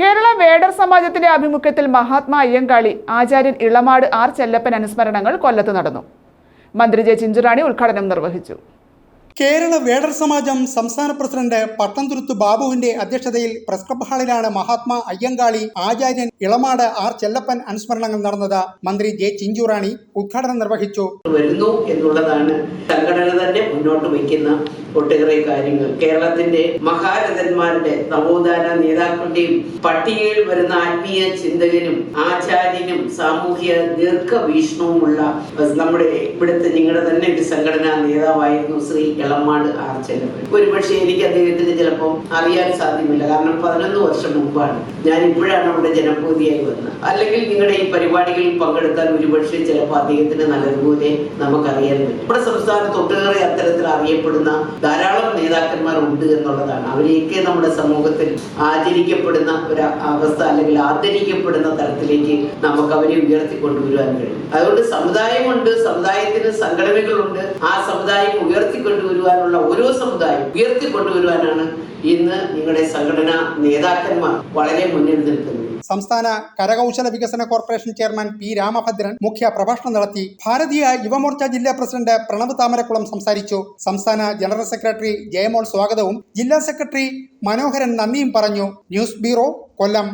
കേരള വേടർ സമാജത്തിന്റെ ആഭിമുഖ്യത്തിൽ മഹാത്മാ അയ്യങ്കാളി ആചാര്യൻ ഇളമാട് ആർ ചെല്ലപ്പൻ അനുസ്മരണങ്ങൾ കൊല്ലത്ത് നടന്നു. മന്ത്രി ജെ ചിഞ്ചുറാണി ഉദ്ഘാടനം നിർവഹിച്ചു. കേരള വേടർ സമാജം സംസ്ഥാന പ്രസിഡന്റ് പട്ടംതുരുത്ത് ബാബുവിന്റെ അധ്യക്ഷതയിൽ പ്രസ് ക്ലബ് ഹാളിലാണ് മഹാത്മാ അയ്യങ്കാളി ആചാര്യൻ ഇളമാട് ആർ ചെല്ലപ്പൻ അനുസ്മരണങ്ങൾ നടന്നത്. മന്ത്രി ജെ ചിഞ്ചുറാണി ഉദ്ഘാടനം നിർവഹിച്ചു. വരുന്നു എന്നുള്ളതാണ് സംഘടന തന്നെ മുന്നോട്ട് വയ്ക്കുന്ന ഒട്ടേറെ കാര്യങ്ങൾ. കേരളത്തിന്റെ മഹാരഥന്മാരുടെ നവോത്ഥാന നേതാക്കളുടെയും പട്ടികയിൽ വരുന്ന ആത്മീയ ചിന്തകനും ആചാര്യനും സാമൂഹ്യ ദീർഘവീക്ഷണവുമുള്ള നമ്മുടെ ഇവിടുത്തെ നിങ്ങളുടെ തന്നെ ഒരു സംഘടനാ നേതാവായിരുന്നു ശ്രീ എളമാട് ആർ ചെലവൻ ഒരുപക്ഷെ എനിക്ക് അദ്ദേഹത്തിന് ചിലപ്പോൾ അറിയാൻ സാധ്യമല്ല. കാരണം പതിനൊന്ന് വർഷം മുമ്പാണ് ഞാൻ ഇപ്പോഴാണ് അവിടെ ജനപ്രതിയായി വന്നത്. അല്ലെങ്കിൽ നിങ്ങളുടെ ഈ പരിപാടികളിൽ പങ്കെടുത്താൽ ഒരുപക്ഷെ ചിലപ്പോൾ അദ്ദേഹത്തിന് നല്ലതുപോലെ നമുക്കറിയാൻ പറ്റും. നമ്മുടെ സംസ്ഥാനത്ത് ഒട്ടേറെ അത്തരത്തിൽ അറിയപ്പെടുന്ന ധാരാളം നേതാക്കന്മാർ ഉണ്ട് എന്നുള്ളതാണ്. അവരെയൊക്കെ നമ്മുടെ സമൂഹത്തിൽ ആചരിക്കപ്പെടുന്ന ഒരു അവസ്ഥ അല്ലെങ്കിൽ ആദരിക്കപ്പെടുന്ന തരത്തിലേക്ക് നമുക്ക് അവരെ ഉയർത്തിക്കൊണ്ടുവരുവാൻ കഴിയും. അതുകൊണ്ട് സമുദായമുണ്ട് സമുദായത്തിന് സംഘടനകളുണ്ട്. ആ സമുദായം ഉയർത്തിക്കൊണ്ടുവരുവാനുള്ള ഓരോ സമുദായം ഉയർത്തിക്കൊണ്ടുവരുവാനാണ് ഇന്ന് നിങ്ങളുടെ സംഘടനാ നേതാക്കന്മാർ വളരെ മുന്നിൽ നിൽക്കുന്നത്. സംസ്ഥാന കരകൗശല വികസന കോർപ്പറേഷൻ ചെയർമാൻ പി രാമഭദ്രൻ മുഖ്യ പ്രഭാഷണം നടത്തി ഭാരതീയ യുവമോർച്ച ജില്ലാ പ്രസിഡന്റ് പ്രണവ് താമരക്കുളം സംസാരിച്ചു. സംസ്ഥാന ജനറൽ സെക്രട്ടറി ജയമോൾ സ്വാഗതവും ജില്ലാ സെക്രട്ടറി മനോഹരൻ നന്ദിയും പറഞ്ഞു. News bureau Kollam.